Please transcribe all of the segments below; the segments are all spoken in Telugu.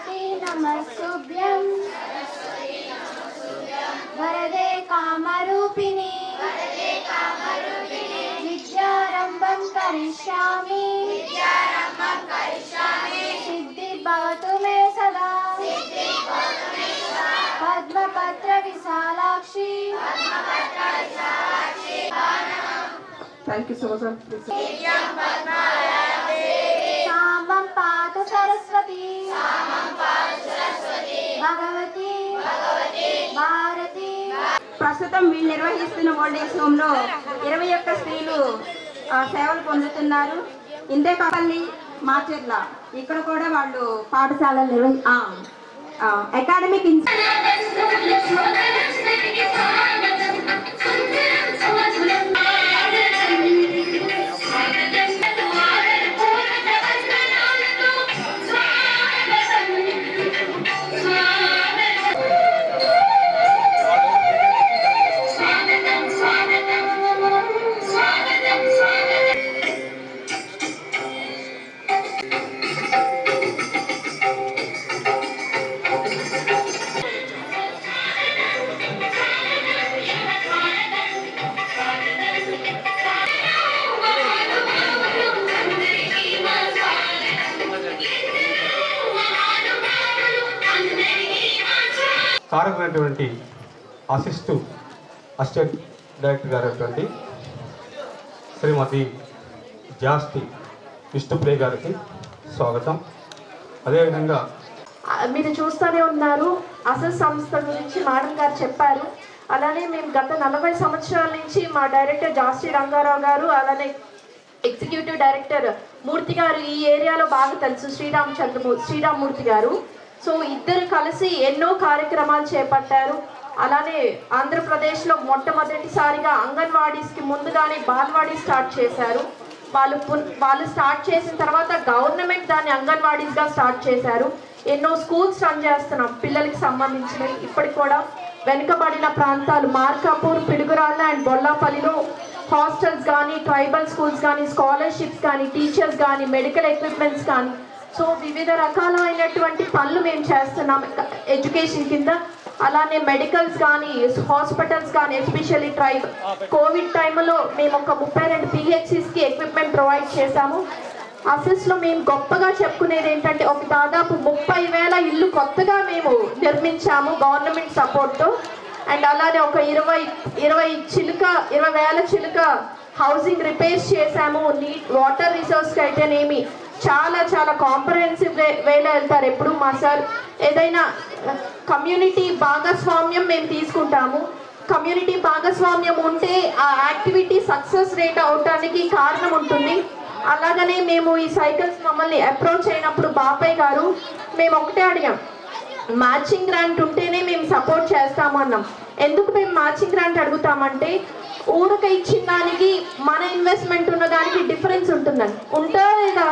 सरस्वती नमस्तुभ्यं वरदे कामरूपिणी। विद्यारम्भं करिष्यामि। सिद्धि मे सदा। पद्मपत्रविशालाक्षी Thank you so much. Saraswati Bhagwati Bharti ప్రస్తుతం వీళ్ళు నిర్వహిస్తున్న ఓల్డ్ ఏజ్ హోమ్ లో ఇరవై ఒక్క స్త్రీలు ఆ, సేవలు పొందుతున్నారు ఇంతేకాపల్లి మాచెర్ల ఇక్కడ కూడా వాళ్ళు పాఠశాలలు నిర్వహి అకాడమిక్ కారకులైనటువంటి అసిస్టు అసిస్టెంట్ డైరెక్టర్ గారు శ్రీమతి జాస్తి విష్ణుప్రియ గారికి స్వాగతం. అదేవిధంగా మీరు చూస్తూనే ఉన్నారు అసలు సంస్థ గురించి మేడం గారు చెప్పారు. అలానే మేము గత నలభై సంవత్సరాల నుంచి మా డైరెక్టర్ జాస్తి రంగారావు గారు అలానే ఎగ్జిక్యూటివ్ డైరెక్టర్ మూర్తి గారు ఈ ఏరియాలో బాగా తెలుసు శ్రీరామ్ చంద్రమూ శ్రీరామ్మూర్తి గారు. సో ఇద్దరు కలిసి ఎన్నో కార్యక్రమాలు చేపట్టారు. అలానే ఆంధ్రప్రదేశ్లో మొట్టమొదటిసారిగా అంగన్వాడీస్కి ముందుగానే బాల్వాడీ స్టార్ట్ చేశారు. వాళ్ళు వాళ్ళు స్టార్ట్ చేసిన తర్వాత గవర్నమెంట్ దాన్ని అంగన్వాడీస్గా స్టార్ట్ చేశారు. ఎన్నో స్కూల్స్ రన్ చేస్తున్నాం పిల్లలకి సంబంధించినవి. ఇప్పటికి కూడా వెనుకబడిన ప్రాంతాలు మార్కాపూర్ పిడుగురాళ్ళ అండ్ బొల్లాపల్లిలో హాస్టల్స్ కానీ ట్రైబల్ స్కూల్స్ కానీ స్కాలర్షిప్స్ కానీ టీచర్స్ కానీ మెడికల్ ఎక్విప్మెంట్స్ కానీ సో వివిధ రకాలైనటువంటి పనులు మేము చేస్తున్నాం. ఎడ్యుకేషన్ కింద అలానే మెడికల్స్ కానీ హాస్పిటల్స్ కానీ ఎస్పెషల్లీ ట్రైబ్ కోవిడ్ టైంలో మేము ఒక ముప్పై రెండు పిహెచ్సిస్కి ఎక్విప్మెంట్ ప్రొవైడ్ చేశాము. అసెస్లో మేము గొప్పగా చెప్పుకునేది ఏంటంటే ఒక దాదాపు ముప్పై వేల ఇల్లు కొత్తగా మేము నిర్మించాము గవర్నమెంట్ సపోర్ట్తో అండ్ అలానే ఒక ఇరవై ఇరవై చిలుక ఇరవై వేల చిలుక హౌసింగ్ రిపేర్స్ చేశాము. నీట్ వాటర్ రిసోర్స్కి అయితేనేమి చాలా చాలా కాంప్రహెన్సివ్ వే వేలో వెళ్తారు. ఎప్పుడు మా సార్ ఏదైనా కమ్యూనిటీ భాగస్వామ్యం మేము తీసుకుంటాము. కమ్యూనిటీ భాగస్వామ్యం ఉంటే ఆ యాక్టివిటీ సక్సెస్ రేట్ అవటానికి కారణం ఉంటుంది. అలాగనే మేము ఈ సైకిల్స్ మమ్మల్ని అప్రోచ్ అయినప్పుడు బాపయ్య గారు మేము ఒకటే అడిగాం. మ్యాచింగ్ గ్రాంట్ ఉంటేనే మేము సపోర్ట్ చేస్తాము అన్నాం. ఎందుకు మేము మ్యాచింగ్ గ్రాంట్ అడుగుతామంటే ఊరక ఇచ్చిన దానికి మన ఇన్వెస్ట్మెంట్ ఉన్న దానికి డిఫరెన్స్ ఉంటుందని ఉంటుందా లేదా?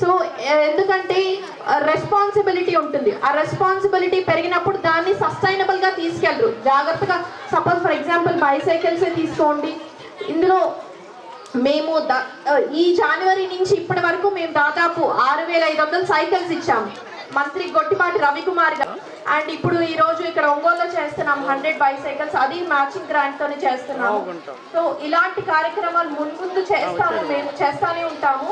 సో ఎందుకంటే రెస్పాన్సిబిలిటీ ఉంటుంది. ఆ రెస్పాన్సిబిలిటీ పెరిగినప్పుడు దాన్ని సస్టైనబుల్గా తీసుకెళ్ళరు. జాగ్రత్తగా సపోజ్ ఫర్ ఎగ్జాంపుల్ బైసైకిల్స్ తీసుకోండి. ఇందులో మేము ఈ జనవరి నుంచి ఇప్పటి వరకు మేము దాదాపు ఆరు వేల ఐదు వందల సైకిల్స్ ఇచ్చాము. మంత్రి గొట్టిపాటి రవికుమార్ గారు అండ్ ఇప్పుడు ఈ రోజు ఇక్కడ ఒంగోలులో చేస్తున్నాం హండ్రెడ్ బైసైకిల్స్. అది మ్యాచింగ్ గ్రాంట్ తోనే చేస్తున్నాము. సో ఇలాంటి కార్యక్రమాలు మున్ముందు చేస్తాము మేము చేస్తానే ఉంటాము.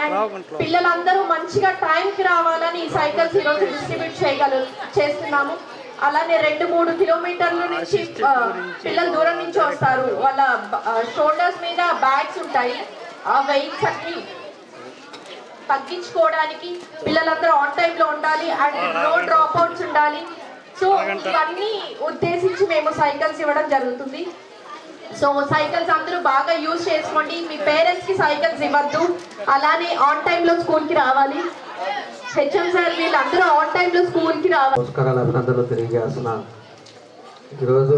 అండ్ పిల్లలందరూ మంచిగా టైంకి రావాలని ఈ సైకిల్స్ ఈ రోజు డిస్ట్రిబ్యూట్ చేయగల చేస్తున్నాము. అలానే రెండు మూడు కిలోమీటర్ల నుంచి పిల్లలు దూరం నుంచి వస్తారు. వాళ్ళ షోల్డర్స్ మీద బ్యాగ్స్ ఉంటాయి. ఆ వెయిట్స్ అన్ని తగ్గించుకోవడానికి పిల్లలందరూ ఆన్ టైంలో ఉండాలి అండ్ నో డ్రాప్ అవుట్స్ ఉండాలి. సో ఇవన్నీ ఉద్దేశించి మేము సైకిల్స్ ఇవ్వడం జరుగుతుంది. సో సైకిల్స్ అందరూ బాగా యూజ్ చేసుకోండి. మీ పేరెంట్స్కి సైకిల్స్ ఇవ్వద్దు. అలానే ఆన్ టైంలో స్కూల్కి రావాలి. హెచ్ఎం సార్ వీళ్ళందరూ ఆన్ టైంలో లో స్కూల్కి రావాలి. నమస్కారాలు అభినందనలు తెలియజేస్తున్నాను ఈరోజు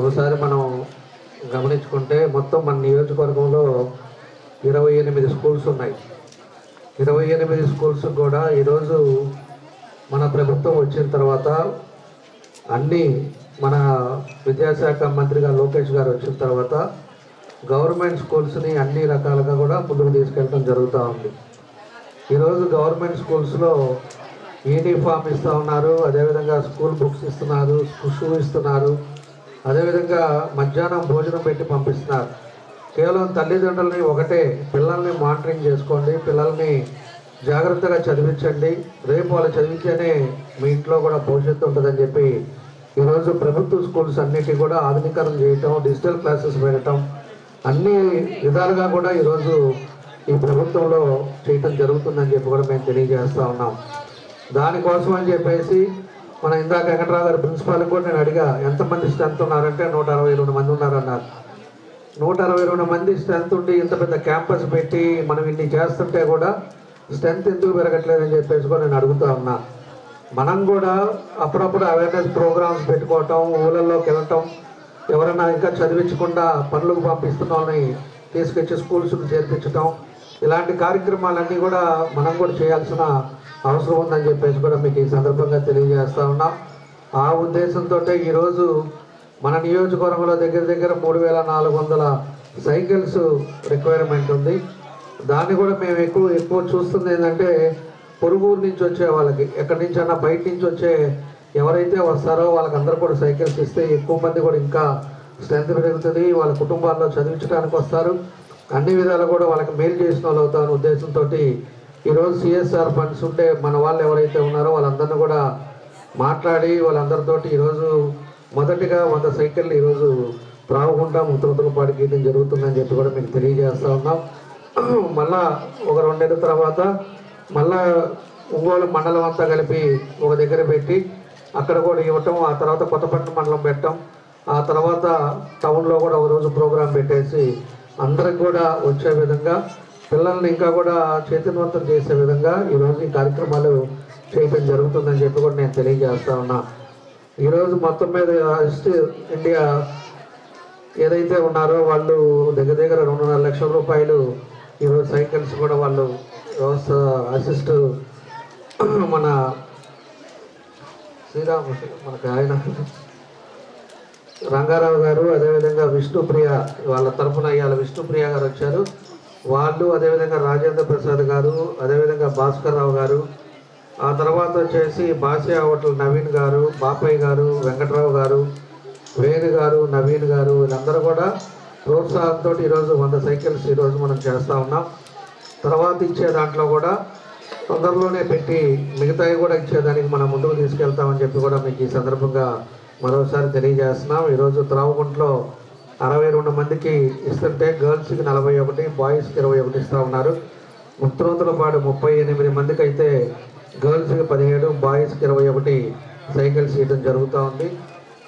ఒకసారి మనం గమనించుకుంటే మొత్తం మన నియోజకవర్గంలో ఇరవై ఎనిమిది స్కూల్స్ ఉన్నాయి. ఇరవై ఎనిమిది స్కూల్స్ కూడా ఈరోజు మన ప్రభుత్వం వచ్చిన తర్వాత అన్నీ మన విద్యాశాఖ మంత్రిగా లోకేష్ గారు వచ్చిన తర్వాత గవర్నమెంట్ స్కూల్స్ని అన్ని రకాలుగా కూడా ముందుకు తీసుకెళ్ళడం జరుగుతూ ఉంది. ఈరోజు గవర్నమెంట్ స్కూల్స్లో యూనిఫామ్ ఇస్తూ ఉన్నారు అదేవిధంగా స్కూల్ బుక్స్ ఇస్తున్నారు షూ ఇస్తున్నారు అదేవిధంగా మధ్యాహ్నం భోజనం పెట్టి పంపిస్తున్నారు. కేవలం తల్లిదండ్రులని ఒకటే పిల్లల్ని మానిటరింగ్ చేసుకోండి పిల్లల్ని జాగ్రత్తగా చదివించండి. రేపు వాళ్ళు చదివితేనే మీ ఇంట్లో కూడా భవిష్యత్తు ఉంటుందని చెప్పి ఈరోజు ప్రభుత్వ స్కూల్స్ అన్నిటి కూడా ఆధునీకరణ చేయటం డిజిటల్ క్లాసెస్ పెట్టడం అన్ని విధాలుగా కూడా ఈరోజు ఈ ప్రభుత్వంలో చేయటం జరుగుతుందని చెప్పి కూడా మేము తెలియజేస్తూ ఉన్నాం. దానికోసం అని చెప్పేసి మన ఇందాక వెంకటరావు గారు ప్రిన్సిపాల్ కూడా నేను అడిగా ఎంతమంది స్ట్రెంత్ ఉన్నారంటే నూట అరవై రెండు మంది ఉన్నారన్నారు. నూట అరవై రెండు మంది స్ట్రెంత్ ఉండి ఇంత పెద్ద క్యాంపస్ పెట్టి మనం ఇన్ని చేస్తుంటే కూడా స్ట్రెంత్ ఎందుకు పెరగట్లేదని చెప్పేసి కూడా నేను అడుగుతా ఉన్నా. మనం కూడా అప్పుడప్పుడు అవేర్నెస్ ప్రోగ్రామ్స్ పెట్టుకోవటం ఊళ్ళల్లోకి వెళ్ళటం ఎవరైనా ఇంకా చదివించకుండా పనులకు పంపిస్తున్న వాళ్ళని తీసుకొచ్చి స్కూల్స్ చేర్పించటం ఇలాంటి కార్యక్రమాలన్నీ కూడా మనం కూడా చేయాల్సిన అవసరం ఉందని చెప్పేసి కూడా మీకు ఈ సందర్భంగా తెలియజేస్తా ఉన్నాం. ఆ ఉద్దేశంతో ఈరోజు మన నియోజకవర్గంలో దగ్గర దగ్గర మూడు వేల నాలుగు వందల సైకిల్స్ రిక్వైర్మెంట్ ఉంది. దాన్ని కూడా మేము ఎక్కువ ఎక్కువ చూస్తుంది ఏంటంటే పొరుగురు నుంచి వచ్చే వాళ్ళకి ఎక్కడి నుంచి అన్నా బయట నుంచి వచ్చే ఎవరైతే వస్తారో వాళ్ళకందరూ కూడా సైకిల్స్ ఇస్తే ఎక్కువ మంది కూడా ఇంకా స్ట్రెంత్ పెరుగుతుంది. వాళ్ళ కుటుంబాల్లో చదివించడానికి వస్తారు. అన్ని విధాలు కూడా వాళ్ళకి మేలు చేసిన వాళ్ళు అవుతారు ఉద్దేశంతో ఈరోజు సిఎస్ఆర్ ఫండ్స్ ఉంటే మన వాళ్ళు ఎవరైతే ఉన్నారో వాళ్ళందరినీ కూడా మాట్లాడి వాళ్ళందరితోటి ఈరోజు మొదటిగా వంద సైకిళ్ళు ఈరోజు రావుకుంటా ముత్తలపాటు గీతం జరుగుతుందని చెప్పి కూడా మీకు తెలియజేస్తూ ఉన్నాం. మళ్ళా ఒక రెండేళ్ళ తర్వాత మళ్ళా ఒంగోలు మండలం అంతా కలిపి ఒక దగ్గర పెట్టి అక్కడ కూడా ఇవ్వటం ఆ తర్వాత కొత్తపట్నం మండలం పెట్టడం ఆ తర్వాత టౌన్లో కూడా ఒకరోజు ప్రోగ్రాం పెట్టేసి అందరికి కూడా వచ్చే విధంగా పిల్లల్ని ఇంకా కూడా చైతన్యవంతం చేసే విధంగా ఈరోజు ఈ కార్యక్రమాలు చేయటం జరుగుతుందని చెప్పి కూడా నేను తెలియజేస్తా ఉన్నా. ఈరోజు మొత్తం మీద అసిస్ట్ ఇండియా ఏదైతే ఉన్నారో వాళ్ళు దగ్గర దగ్గర రెండున్నర లక్షల రూపాయలు ఈరోజు సైకిల్స్ కూడా వాళ్ళు వ్యవస్థ అసిస్ట్ మన శ్రీరామ మనకు ఆయన రంగారావు గారు అదేవిధంగా విష్ణుప్రియ వాళ్ళ తరఫున ఇవాళ విష్ణుప్రియ గారు వచ్చారు. వాళ్ళు అదేవిధంగా రాజేంద్ర ప్రసాద్ గారు అదేవిధంగా భాస్కర్ రావు గారు ఆ తర్వాత వచ్చేసి బాసియా హోటల్ నవీన్ గారు బాపయ్య గారు వెంకట్రావు గారు వేణు గారు నవీన్ గారు వీళ్ళందరూ కూడా ప్రోత్సాహంతో ఈరోజు వంద సైకిల్స్ ఈరోజు మనం చేస్తూ ఉన్నాం. తర్వాత ఇచ్చే దాంట్లో కూడా తొందరలోనే పెట్టి మిగతావి కూడా ఇచ్చేదానికి మనం ముందుకు తీసుకెళ్తామని చెప్పి కూడా మీకు ఈ సందర్భంగా మరోసారి తెలియజేస్తున్నాం. ఈరోజు త్రావుగుంట్లో అరవై రెండు మందికి ఇస్తుంటే గర్ల్స్కి నలభై ఒకటి బాయ్స్కి ఇరవై ఒకటి ఇస్తూ ఉన్నారు. ముత్తనూతలపాడు ముప్పై ఎనిమిది మందికి అయితే గర్ల్స్కి పదిహేడు బాయ్స్కి ఇరవై ఒకటి సైకిల్స్ ఇవ్వడం జరుగుతూ ఉంది.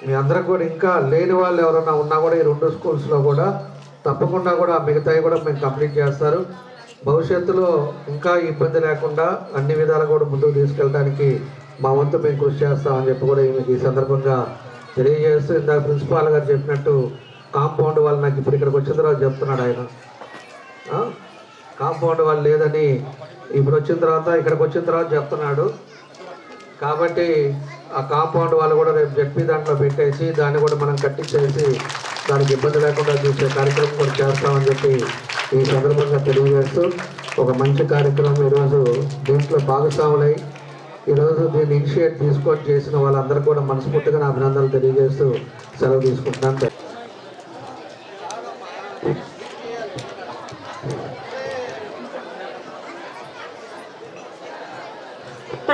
మీ అందరికి కూడా ఇంకా లేని వాళ్ళు ఎవరైనా ఉన్నా కూడా ఈ రెండు స్కూల్స్లో కూడా తప్పకుండా కూడా మిగతాయి కూడా మేము కంప్లీట్ చేస్తారు. భవిష్యత్తులో ఇంకా ఇబ్బంది లేకుండా అన్ని విధాలు కూడా ముందుకు తీసుకెళ్ళడానికి మా వంతు మేము కృషి చేస్తామని చెప్పి కూడా మీకు ఈ సందర్భంగా తెలియజేస్తూ ఇందాక ప్రిన్సిపాల్ గారు చెప్పినట్టు కాంపౌండ్ వాళ్ళు నాకు ఇప్పుడు ఇక్కడికి వచ్చిన తర్వాత చెప్తున్నాడు ఆయన. కాంపౌండ్ వాళ్ళు లేదని ఇప్పుడు వచ్చిన తర్వాత ఇక్కడికి వచ్చిన తర్వాత చెప్తున్నాడు. కాబట్టి ఆ కాంపౌండ్ వాళ్ళు కూడా రేపు జడ్పీ దాంట్లో పెట్టేసి దాన్ని కూడా మనం కట్టించేసి దానికి ఇబ్బంది లేకుండా చూసే కార్యక్రమం కూడా చేస్తామని చెప్పి ఈ సందర్భంగా తెలియజేస్తూ ఒక మంచి కార్యక్రమం ఈరోజు దీంట్లో భాగస్వాములై ఈరోజు దీన్ని ఇనిషియేట్ తీసుకొని చేసిన వాళ్ళందరూ కూడా మనస్ఫూర్తిగా నా అభినందనలు తెలియజేస్తూ సెలవు తీసుకుంటున్నాను.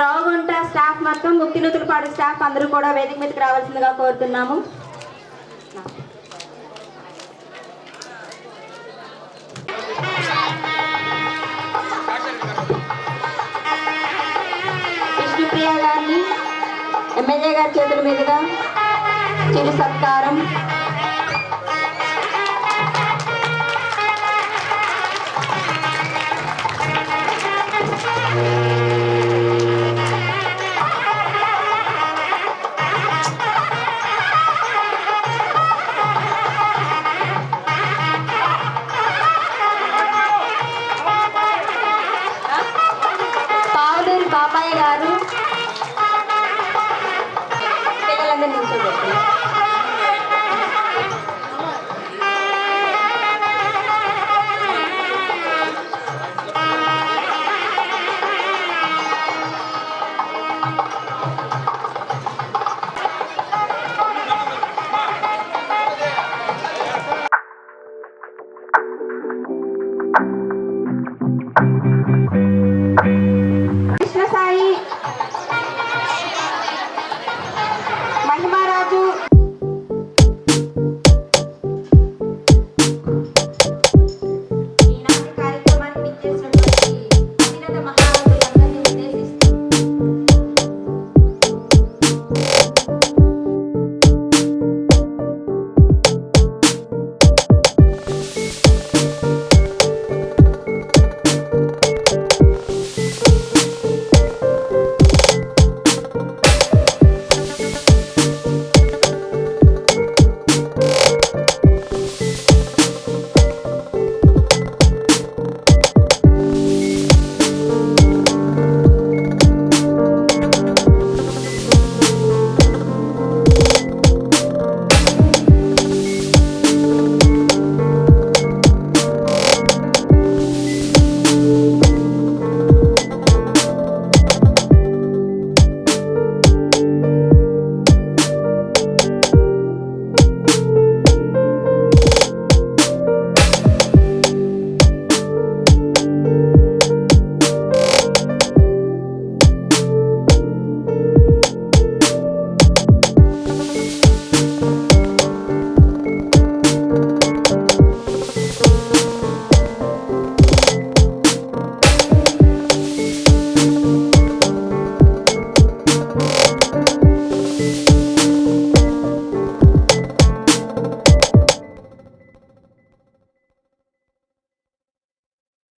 త్రోవగుంట స్టాఫ్ మొత్తం ముక్తినూతులపాడు స్టాఫ్ అందరూ కూడా వేదిక మీదకి రావాల్సిందిగా కోరుతున్నాము. విష్ణుప్రియ గారిని ఎమ్మెల్యే గారి చేతుల మీదుగా చిరు సత్కారం.